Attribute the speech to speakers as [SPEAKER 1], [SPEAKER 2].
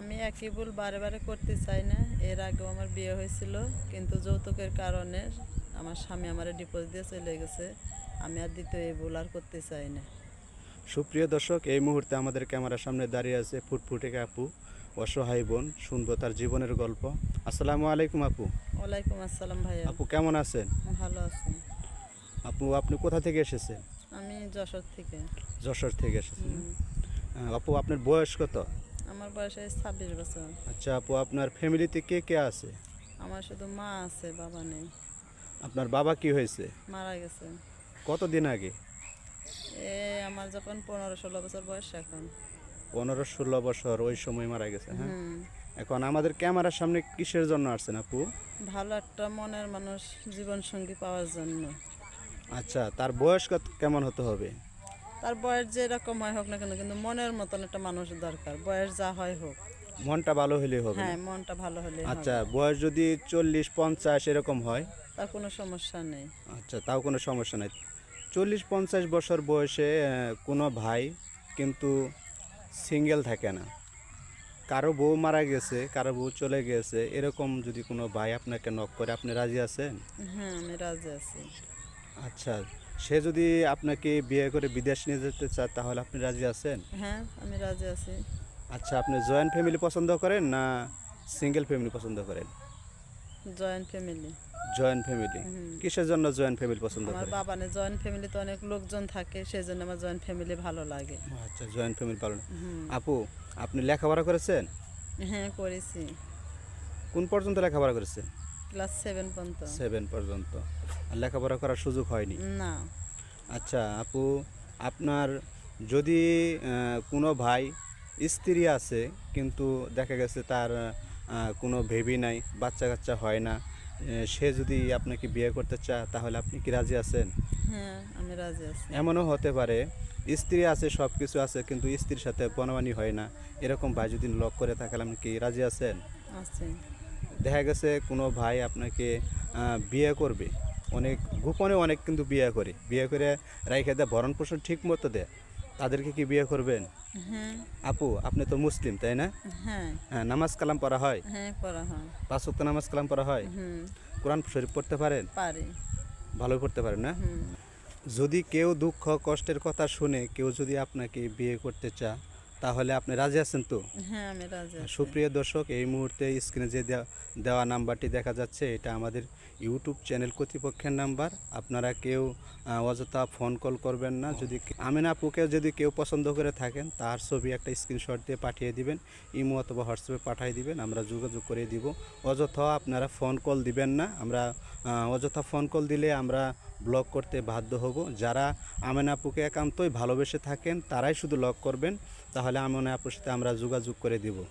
[SPEAKER 1] আমি একই ভুল বারে বারে করতে চাই না। এর আগেও আমার বিয়ে হয়েছিল কিন্তু যৌতুকের কারণে আমার স্বামী আমার ডিপোজ দিয়ে চলে গেছে। আমি আর দ্বিতীয় এই ভুল আর করতে চাই না।
[SPEAKER 2] সুপ্রিয় দর্শক এই মুহূর্তে আমাদের ক্যামেরার সামনে দাঁড়িয়ে আছে ফুটফুটে আপু অসহায় বোন শুনব তার জীবনের গল্প। আসসালামু আলাইকুম আপু।
[SPEAKER 1] ওয়ালাইকুম আসসালাম ভাইয়া।
[SPEAKER 2] আপু কেমন আছেন?
[SPEAKER 1] ভালো আছেন
[SPEAKER 2] আপু আপনি কোথা থেকে এসেছেন?
[SPEAKER 1] আমি যশোর থেকে।
[SPEAKER 2] যশোর থেকে এসেছেন। আপু আপনার বয়স কত?
[SPEAKER 1] আমার বয়স এই ছাব্বিশ বছর।
[SPEAKER 2] আচ্ছা আপু আপনার ফ্যামিলিতে কে কে আছে?
[SPEAKER 1] আমার শুধু মা আছে বাবা নেই।
[SPEAKER 2] আপনার বাবা কি হয়েছে?
[SPEAKER 1] মারা গেছে।
[SPEAKER 2] কতদিন আগে?
[SPEAKER 1] এ আমার যখন পনেরো ষোলো বছর বয়স এখন।
[SPEAKER 2] পনেরো ষোলো বছর ওই সময় মারা গেছে হ্যাঁ? এখন আমাদের ক্যামেরার সামনে কিসের জন্য আসছেন আপু?
[SPEAKER 1] ভালো একটা মনের মানুষ জীবন সঙ্গী পাওয়ার জন্য।
[SPEAKER 2] আচ্ছা তার বয়স কত কেমন হতে হবে?
[SPEAKER 1] তার বয়স যে যেরকম হয় হোক না কেন কিন্তু মনের মতন একটা মানুষ দরকার। বয়স যা হয় হোক।
[SPEAKER 2] মনটা ভালো হলে হবে
[SPEAKER 1] হ্যাঁ মনটা ভালো হলে
[SPEAKER 2] আচ্ছা বয়স যদি চল্লিশ পঞ্চাশ এরকম হয়?
[SPEAKER 1] তার কোনো সমস্যা নেই।
[SPEAKER 2] আচ্ছা তাও কোনো সমস্যা নেই। চল্লিশ পঞ্চাশ বছর বয়সে কোনো ভাই কিন্তু সিঙ্গেল থাকে না। কারও বউ মারা গেছে কারও বউ চলে গেছে এরকম যদি কোনো ভাই আপনাকে নক করে আপনি রাজি আছেন?
[SPEAKER 1] হ্যাঁ আমি রাজি আছি।
[SPEAKER 2] আচ্ছা সে যদি আপনাকে বিয়ে করে বিদেশ নিয়ে যেতে চায় তাহলে আপনি রাজি আছেন?
[SPEAKER 1] হ্যাঁ আমি রাজি আছি।
[SPEAKER 2] আচ্ছা আপনি জয়েন্ট ফ্যামিলি পছন্দ করেন না সিঙ্গেল ফ্যামিলি পছন্দ করেন?
[SPEAKER 1] Joint family.
[SPEAKER 2] Joint family. কিসের জন্য জয়েন্ট ফ্যামিলি পছন্দ
[SPEAKER 1] আমার
[SPEAKER 2] করেন?
[SPEAKER 1] বাবা নেই জয়েন্ট ফ্যামিলি ফ্যামিলিতে অনেক লোকজন থাকে সেই জন্য আমার জয়েন্ট ফ্যামিলি ভালো লাগে।
[SPEAKER 2] আচ্ছা জয়েন্ট ফ্যামিলি ভালো আপু আপনি লেখাপড়া করেছেন?
[SPEAKER 1] হ্যাঁ করেছি।
[SPEAKER 2] কোন পর্যন্ত লেখাপড়া করেছেন?
[SPEAKER 1] ক্লাস সেভেন পর্যন্ত।
[SPEAKER 2] সেভেন পর্যন্ত। আর লেখাপড়া করার সুযোগ হয়নি?
[SPEAKER 1] না।
[SPEAKER 2] আচ্ছা আপু আপনার যদি কোনো ভাই স্ত্রী আছে কিন্তু দেখা গেছে তার কোনো ভেবি নাই বাচ্চা কাচ্চা হয় না সে যদি আপনাকে বিয়ে করতে চায় তাহলে আপনি কি রাজি আছেন?
[SPEAKER 1] হ্যাঁ আমি রাজি আছি।
[SPEAKER 2] এমনও হতে পারে স্ত্রী আছে সব কিছু আছে কিন্তু স্ত্রীর সাথে বনবানি হয় না। এরকম ভাই যদি লক করে থাকলে আপনি কি রাজি আছেন?
[SPEAKER 1] আছি
[SPEAKER 2] দেখা গেছে কোনো ভাই আপনাকে বিয়ে করবে। অনেক গোপনে অনেক কিন্তু বিয়ে করে। বিয়ে করে রাইখে দেয় ভরণ পোষণ ঠিক মতো দেয়। তাদেরকে কি বিয়ে করবেন?
[SPEAKER 1] হ্যাঁ।
[SPEAKER 2] আপু আপনি তো মুসলিম তাই না?
[SPEAKER 1] হ্যাঁ।
[SPEAKER 2] হ্যাঁ নামাজ কালাম পড়া হয়?
[SPEAKER 1] হ্যাঁ
[SPEAKER 2] পাঁচ ওয়াক্ত নামাজ কালাম পড়া হয়? কোরআন শরীফ পড়তে পারেন?
[SPEAKER 1] পারি।
[SPEAKER 2] ভালোই পড়তে পারেন না? যদি কেউ দুঃখ কষ্টের কথা শুনে কেউ যদি আপনাকে বিয়ে করতে চা তাহলে আপনি রাজি আছেন তো?
[SPEAKER 1] হ্যাঁ আমি রাজি
[SPEAKER 2] সুপ্রিয় দর্শক এই মুহূর্তে স্ক্রিনে যে দেওয়া- দেওয়া নাম্বারটি দেখা যাচ্ছে এটা আমাদের ইউটিউব চ্যানেল কর্তৃপক্ষের নাম্বার। আপনারা কেউ অযথা ফোন কল করবেন না। যদি আমিনা আপুকে যদি কেউ পছন্দ করে থাকেন তার ছবি একটা স্ক্রিনশট দিয়ে পাঠিয়ে দিবেন ইমো অথবা হোয়াটসঅ্যাপে পাঠিয়ে দিবেন আমরা যোগাযোগ করে দিব। অযথা আপনারা ফোন কল দিবেন না। আমরা অযথা ফোন কল দিলে আমরা ব্লক করতে বাধ্য হব। যারা আমেনাপুকে একান্তই ভালোবেসে থাকেন, তারাই শুধু লক করবেন। তাহলে আমেনা আপুর সাথে আমরা যোগাযোগ করে দিব।